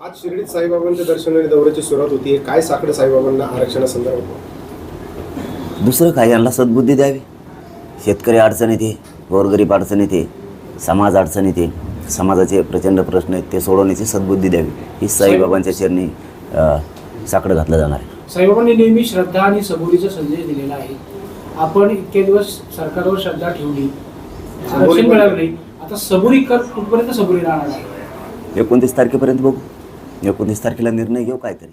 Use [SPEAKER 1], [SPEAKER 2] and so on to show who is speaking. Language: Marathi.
[SPEAKER 1] आज शिर्डीत साईबाबांच्या दर्शनाने दौऱ्याची सुरुवात होती. काय साकडं साईबाबांना आरक्षणासंदर्भात?
[SPEAKER 2] दुसरं काय? यांना सद्बुद्धी द्यावी. शेतकरी अडचणीत आहे गोरगरीब अडचणीत आहे समाज अडचणीत आहे. समाजाचे प्रचंड प्रश्न आहेत ते सोडवण्याची सद्बुद्धी द्यावी. ही साईबाबांच्या चरणी साकडं घातलं जाणार आहे.
[SPEAKER 3] साईबाबांनी नेहमी श्रद्धा आणि सबुरीचा संदेश दिलेला आहे. आपण इतके दिवस सरकारवर श्रद्धा ठेवली आरक्षण आता सबुरी कर कुठपर्यंत सबुरी राहणार आहे?
[SPEAKER 2] एकोणतीस तारखेपर्यंत बघू. एकोणतीस तारखेला निर्णय घेऊ काहीतरी.